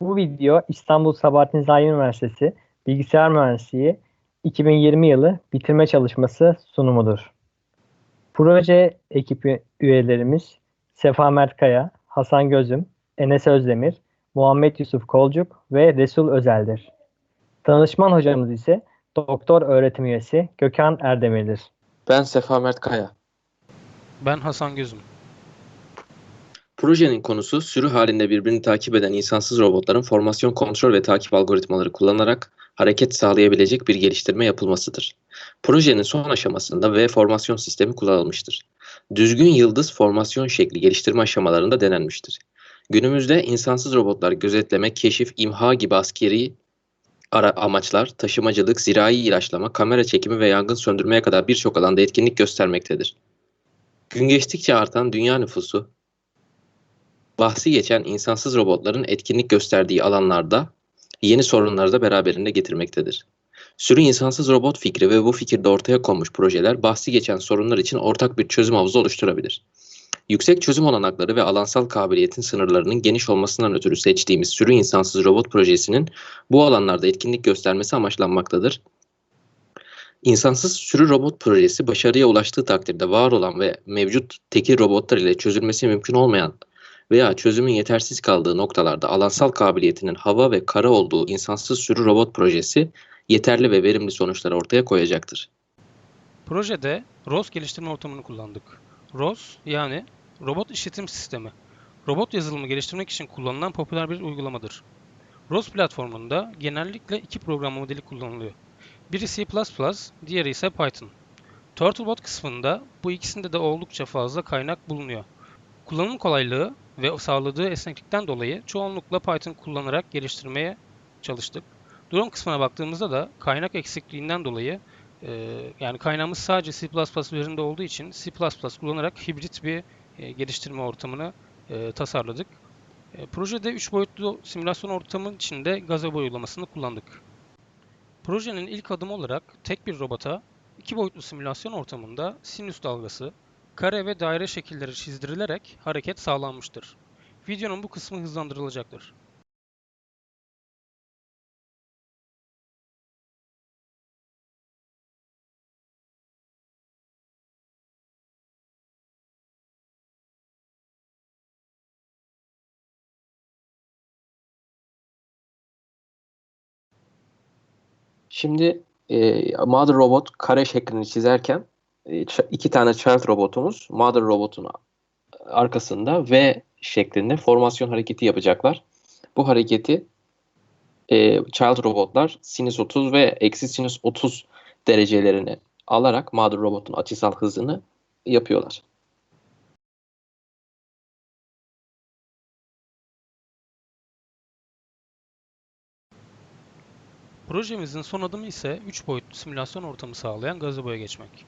Bu video İstanbul Sabahattin Zaim Üniversitesi Bilgisayar Mühendisliği 2020 yılı bitirme çalışması sunumudur. Proje ekibi üyelerimiz Sefa Mertkaya, Hasan Gözüm, Enes Özdemir, Muhammed Yusuf Kolcuk ve Resul Özel'dir. Danışman hocamız ise doktor öğretim üyesi Gökhan Erdemir'dir. Ben Sefa Mert Kaya. Ben Hasan Gözüm. Projenin konusu sürü halinde birbirini takip eden insansız robotların formasyon kontrol ve takip algoritmaları kullanarak hareket sağlayabilecek bir geliştirme yapılmasıdır. Projenin son aşamasında V formasyon sistemi kullanılmıştır. Düzgün yıldız formasyon şekli geliştirme aşamalarında denenmiştir. Günümüzde insansız robotlar gözetleme, keşif, imha gibi askeri ara amaçlar, taşımacılık, zirai ilaçlama, kamera çekimi ve yangın söndürmeye kadar birçok alanda etkinlik göstermektedir. Gün geçtikçe artan dünya nüfusu, bahsi geçen insansız robotların etkinlik gösterdiği alanlarda yeni sorunları da beraberinde getirmektedir. Sürü insansız robot fikri ve bu fikirde ortaya konmuş projeler bahsi geçen sorunlar için ortak bir çözüm havuzu oluşturabilir. Yüksek çözüm olanakları ve alansal kabiliyetin sınırlarının geniş olmasından ötürü seçtiğimiz sürü insansız robot projesinin bu alanlarda etkinlik göstermesi amaçlanmaktadır. İnsansız sürü robot projesi başarıya ulaştığı takdirde var olan ve mevcut tekil robotlar ile çözülmesi mümkün olmayan veya çözümün yetersiz kaldığı noktalarda alansal kabiliyetinin hava ve kara olduğu insansız sürü robot projesi yeterli ve verimli sonuçlar ortaya koyacaktır. Projede ROS geliştirme ortamını kullandık. ROS yani Robot İşletim Sistemi. Robot yazılımı geliştirmek için kullanılan popüler bir uygulamadır. ROS platformunda genellikle iki programlama dili kullanılıyor. Biri C++, diğeri ise Python. Turtlebot kısmında bu ikisinde de oldukça fazla kaynak bulunuyor. Kullanım kolaylığı ve sağladığı esneklikten dolayı çoğunlukla Python kullanarak geliştirmeye çalıştık. Drone kısmına baktığımızda da kaynak eksikliğinden dolayı e, yani kaynağımız sadece C++ üzerinde olduğu için C++ kullanarak hibrit bir e, geliştirme ortamını e, tasarladık. E, projede 3 boyutlu simülasyon ortamının içinde gazebo uygulamasını kullandık. Projenin ilk adımı olarak tek bir robota 2 boyutlu simülasyon ortamında sinüs dalgası, kare ve daire şekilleri çizdirilerek hareket sağlanmıştır. Videonun bu kısmı hızlandırılacaktır. Şimdi e, Mother Robot kare şeklini çizerken iki tane Child robotumuz Mother Robot'un arkasında V şeklinde formasyon hareketi yapacaklar. Bu hareketi e, Child robotlar sinüs 30 ve eksi sinüs 30 derecelerini alarak Mother Robot'un açısal hızını yapıyorlar. Projemizin son adımı ise 3 boyutlu simülasyon ortamı sağlayan gazeboya geçmek.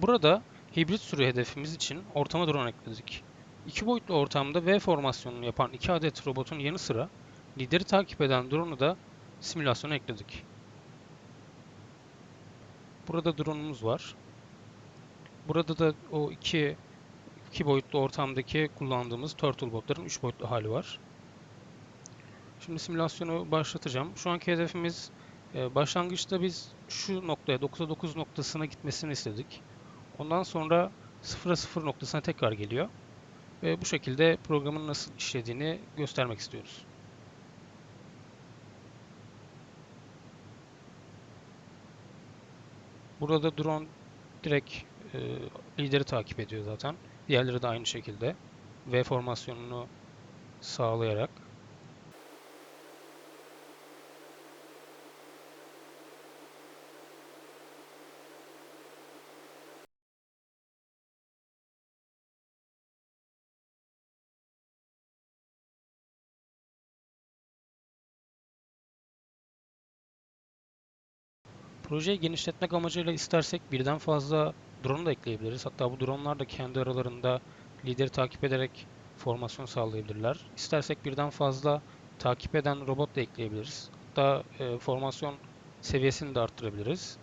Burada hibrit sürü hedefimiz için ortama drone ekledik. 2 boyutlu ortamda V formasyonunu yapan 2 adet robotun yanı sıra lideri takip eden drone'u da simülasyona ekledik. Burada drone'umuz var. Burada da o iki, iki boyutlu ortamdaki kullandığımız Turtlebot'ların 3 boyutlu hali var. Şimdi simülasyonu başlatacağım. Şu anki hedefimiz ee, Başlangıçta biz şu noktaya 9'a 9 noktasına gitmesini istedik. Ondan sonra 0'a 0 noktasına tekrar geliyor. Ve bu şekilde programın nasıl işlediğini göstermek istiyoruz. Burada da drone direkt e, lideri takip ediyor zaten. Diğerleri de aynı şekilde. V formasyonunu sağlayarak Projeyi genişletmek amacıyla istersek birden fazla drone da ekleyebiliriz. Hatta bu dronelar da kendi aralarında lideri takip ederek formasyon sağlayabilirler. İstersek birden fazla takip eden robot da ekleyebiliriz. Hatta e, formasyon seviyesini de arttırabiliriz.